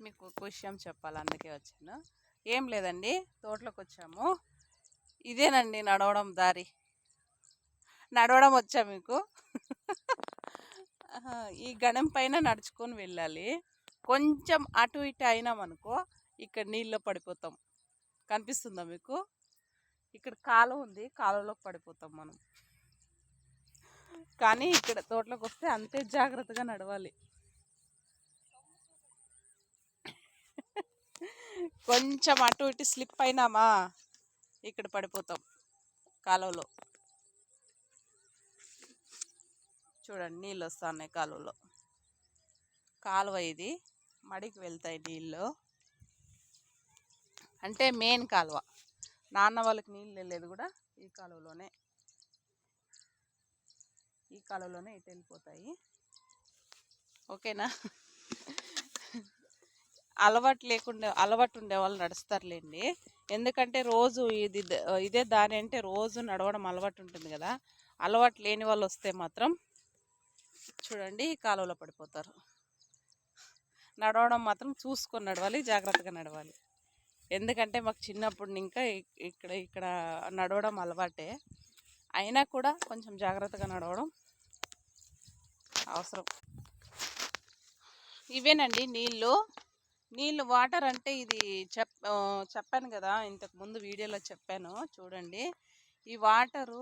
మీకు ఒక విషయం చెప్పాలి అందుకే వచ్చాను. ఏం లేదండి తోటలోకి వచ్చాము ఇదేనండి నడవడం దారి. నడవడం వచ్చా మీకు? ఈ గణం పైన నడుచుకొని వెళ్ళాలి. కొంచెం అటు ఇటు అయినామనుకో ఇక్కడ నీళ్ళలో పడిపోతాం. కనిపిస్తుందా మీకు? ఇక్కడ కాలువ ఉంది కాలువలోకి పడిపోతాం మనం. కానీ ఇక్కడ తోటలోకి వస్తే అంతే జాగ్రత్తగా నడవాలి. కొంచెం అటు ఇటు స్లిప్ అయినామా? ఇక్కడ పడిపోతాం కాలువలో. చూడండి నీళ్ళు వస్తున్నాయి కాలువలో. కాలువ ఇది మడికి వెళ్తాయి నీళ్ళు. అంటే మెయిన్ కాలువ. నాన్న వాళ్ళకి నీళ్ళు వెళ్ళేది కూడా ఈ కాలువలోనే. ఈ కాలువలోనే ఇటు వెళ్ళిపోతాయి. ఓకేనా? అలవాటు లేకుండా అలవాటు ఉండే వాళ్ళు నడుస్తారులేండి. ఎందుకంటే రోజు ఇది ఇదే దారి అంటే రోజు నడవడం అలవాటు ఉంటుంది కదా. అలవాటు లేని వాళ్ళు వస్తే మాత్రం చూడండి కాలువలో పడిపోతారు. నడవడం మాత్రం చూసుకొని నడవాలి జాగ్రత్తగా నడవాలి. ఎందుకంటే మాకు చిన్నప్పుడు ఇంకా ఇక్కడ ఇక్కడ నడవడం అలవాటే. అయినా కూడా కొంచెం జాగ్రత్తగా నడవడం అవసరం. ఇవేనండి నీళ్ళు. నీళ్ళు వాటర్ అంటే ఇది చెప్ చెప్పాను కదా ఇంతకు ముందు వీడియోలో చెప్పాను చూడండి. ఈ వాటరు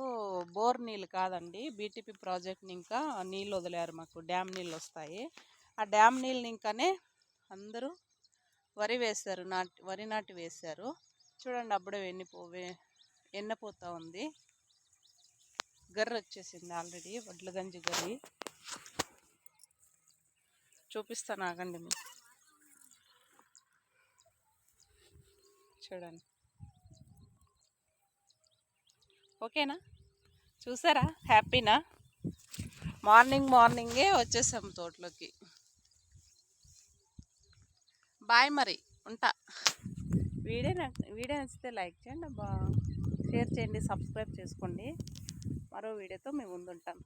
బోర్ నీళ్ళు కాదండి బీటీపీ ప్రాజెక్ట్ని ఇంకా నీళ్ళు వదిలేరు మాకు డ్యామ్ నీళ్ళు వస్తాయి. ఆ డ్యామ్ నీళ్ళని ఇంకానే అందరూ వరి వేశారు నాటి వరి నాటి వేశారు. చూడండి అప్పుడే ఎన్నిపో వే- ఉంది. గర్ర వచ్చేసింది ఆల్రెడీ వడ్ల గంజి గర్రి. చూపిస్తాను ఆగండి మీకు. చూడండి. ఓకేనా? చూసారా? హ్యాపీనా? మార్నింగ్ మార్నింగే వచ్చేసాం తోటలోకి. బాయ్ మరి. ఉంటా. వీడియో నచ్చ- వీడియో నచ్చితే లైక్ చేయండి బా షేర్ చేయండి సబ్స్క్రైబ్ చేసుకోండి. మరో వీడియోతో మేము ముందుంటాం.